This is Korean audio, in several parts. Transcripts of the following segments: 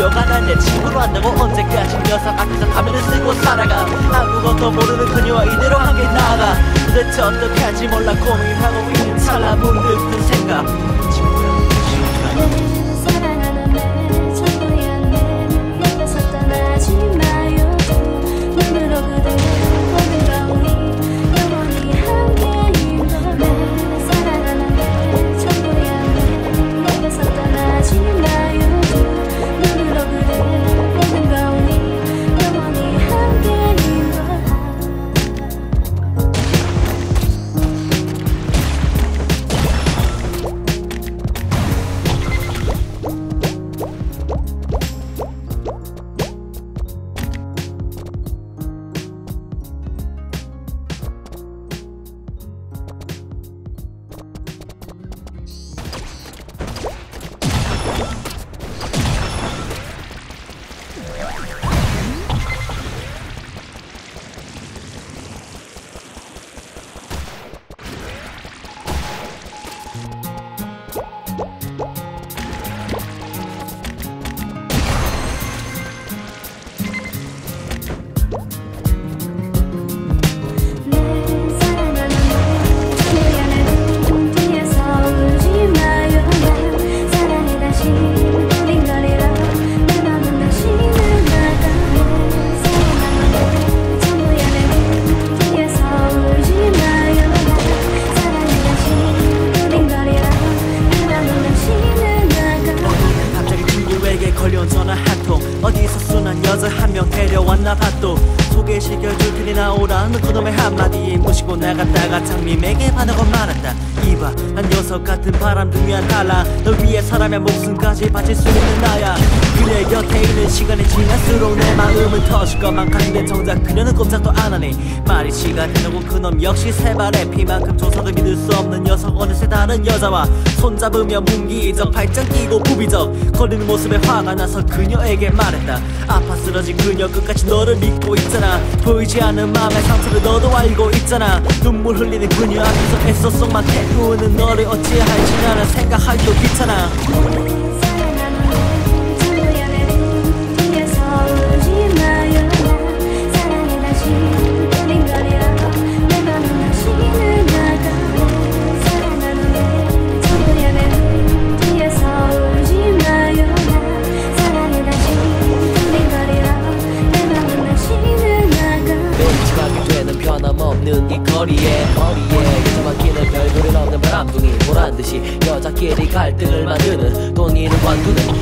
그녀가 날내 친구로 한다고 언제까지 녀석 앞에서 가면을 쓰고 살아가. 아무것도 모르는 그녀와 이대로 함께 나가. 도대체 어떡하지 몰라 고민하고 있는 찰나 문득 든 생각 나갔다가 장님에게 반하고 말한다. 이봐 난 녀석 같은 바람둥이와 달라 널 위해 사람의 목숨까지 바칠 수 있는 나야. 그녀 곁에 있는 시간이 지날수록 내 마음은 터질 것만 같은데 정작 그녀는 꼼짝도 안 하네. 말이 시간 되고 그놈 역시 세 발의 피만큼 조사도 믿을 수 없는 녀석. 어느새 다른 여자와 손잡으며 문기적 발짱 끼고 부비적 거리는 모습에 화가 나서 그녀에게 말했다. 아파 쓰러진 그녀 끝까지 너를 믿고 있잖아. 보이지 않는 마음의 상처를 너도 알고 있잖아. 눈물 흘리는 그녀 앞에서 애써 속만 태우는 너를 어찌할지 나는 생각하기도 귀찮아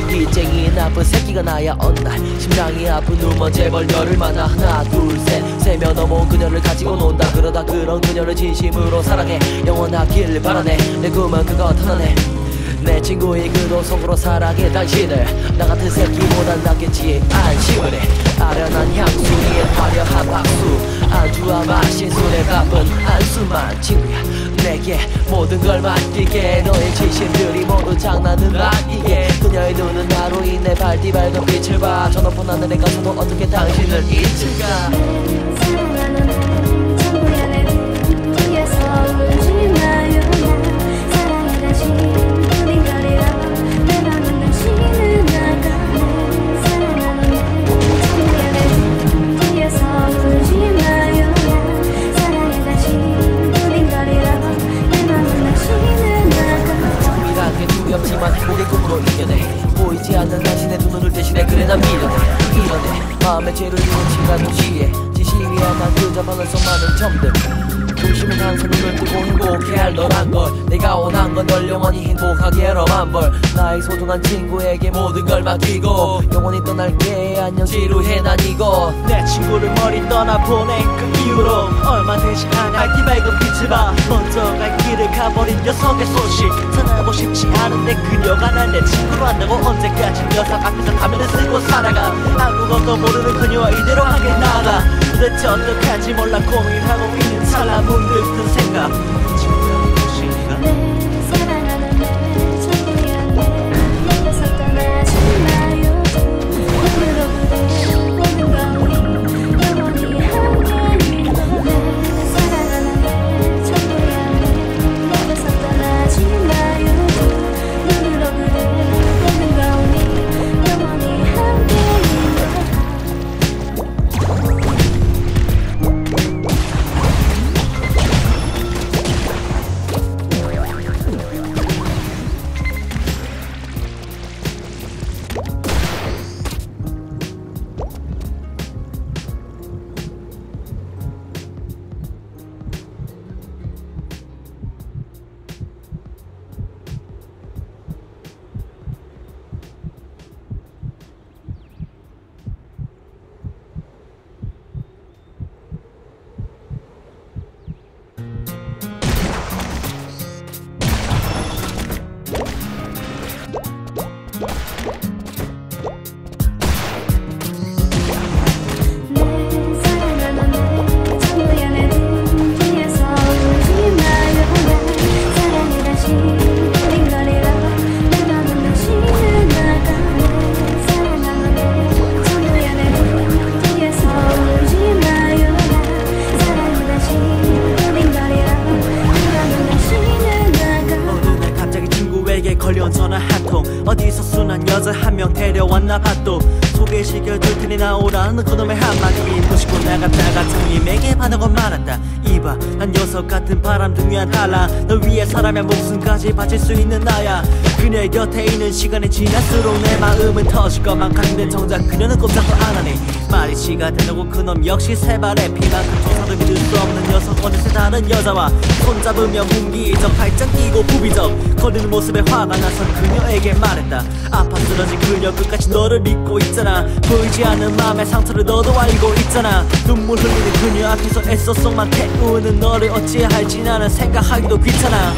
빚쟁이 나쁜 새끼가 나야 어느 날 심장이 아픈 눈먼 재벌 열을 만나 하나 둘셋 세며 넘어온 그녀를 가지고 논다. 그러다 그런 그녀를 진심으로 사랑해. 영원하길 바라네. 내 꿈은 그것 하나네 내 친구의 그도 속으로 사랑해 당신을. 나 같은 새끼보단 낫겠지. 안심을 해. 아련한 향수 위에 화려한 박수 안주와 마신 술에 바쁜 안수만 친구야. 내게 모든 걸 맡기게. 너의 진심들이 모두 장난은 아니게. 그녀의 눈은 나로 인해 발디 밝은 빛을 봐저 높은 하늘에 가서도 어떻게 당신을 잊을까 난 그저 방을 속 많은 점 들 중심은 항상 눈을 뜨고 행복해 할 너란 걸. 내가 원한 건 널 영원히 행복하게로만 벌. 나의 소중한 친구에게 모든 걸 맡기고 영원히 떠날게. 안녕 지루해 난 이거. 내 친구를 머리 떠나보낸 그 이후로 얼마 되지 않아. 밝디 밝은 빛을 봐 먼저 갈 길을 가버린 녀석의 소식 전하고 싶지 않은데 그녀가 날 내 친구로 한다고 언제까지 녀석 앞에서 가면을 쓰고 살아가. 아무것도 모르는 그녀와 이대로 함께 나가. 도대체 어떡하지 몰라 고민하고 데려왔나 봐도 소개시켜줄 테니 나오라는 그놈의 한마디 무시고 나갔다가 장님에게 반하고 말았다. 이봐 난 녀석 같은 바람둥이와 달라 널 위해 사람의 목숨까지 바칠 수 있는 나야 그녀의 곁에 있는 시간이 지날수록 내 마음은 터질 것만 같은데 정작 그녀는 꼼짝도 안 하네. 말이 시가 된다고 그놈 역시 세 발의 피만큼 조사도 믿을 수 없는 녀석. 어느새 다른 여자와 손잡으며 문기적 발짱 끼고 부비적 거리는 모습에 화가 나선 그녀에게 말했다. 아파 쓰러진 그녀 끝까지 너를 믿고 있잖아. 보이지 않는 마음의 상처를 너도 알고 있잖아. 눈물 흘리는 그녀 앞에서 애써 속만 태우는 너를 어찌해야 할지 나는 생각하기도 귀찮아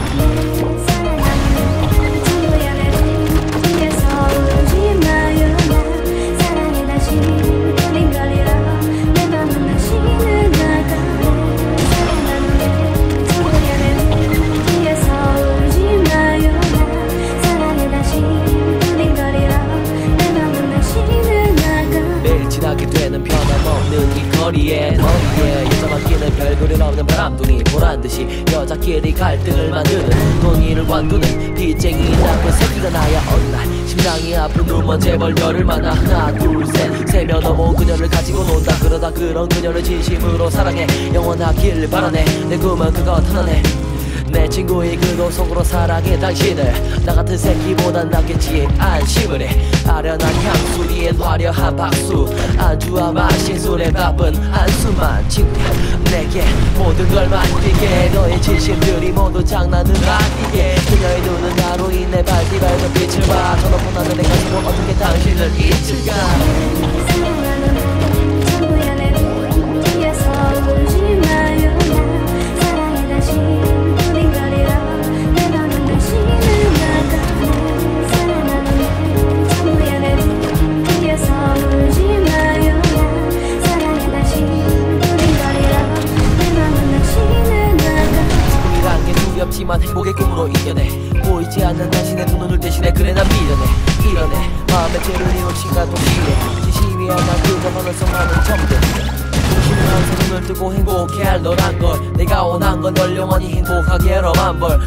거리에 머리에 여자 맡기는 별거리 없는 바람둥이 보란듯이 여자끼리 갈등을 만드는 돈이를 관두는 빚쟁이 나쁜 새끼가 나야 어느 날 심장이 아픈 눈먼 재벌 열을 만나 하나 둘셋 세며 넘어온 그녀를 가지고 논다. 그러다 그런 그녀를 진심으로 사랑해. 영원하길 바라네. 내 꿈은 그것 하나네 내 친구의 그도 속으로 사랑해 당신을. 나 같은 새끼보단 낫겠지 안심을 해. 아련한 향수 위엔 화려한 박수. 안주와 마신 술에 바쁜 한숨만. 친구야 내게 모든 걸 맡기게. 너의 진심들이 모두 장난은 아니게. 그녀의 눈은 나로 인해 밝디 밝은 빛을 봐저 높은 하늘의 가슴으로 어떻게 당신을 잊을까 두렵지만 행복의 꿈으로 이겨내. 보이지 않는 당신의 두 눈을 대신해 그래 난 밀어내. 이뤄내. 마음의 죄를 이웃신과 동시에 진심이야 난 그저 가능성 많은 점들. 당신은 항상 눈을 뜨고 행복해 할 너란 걸. 내가 원한 건 널 영원히 행복하게 로만 벌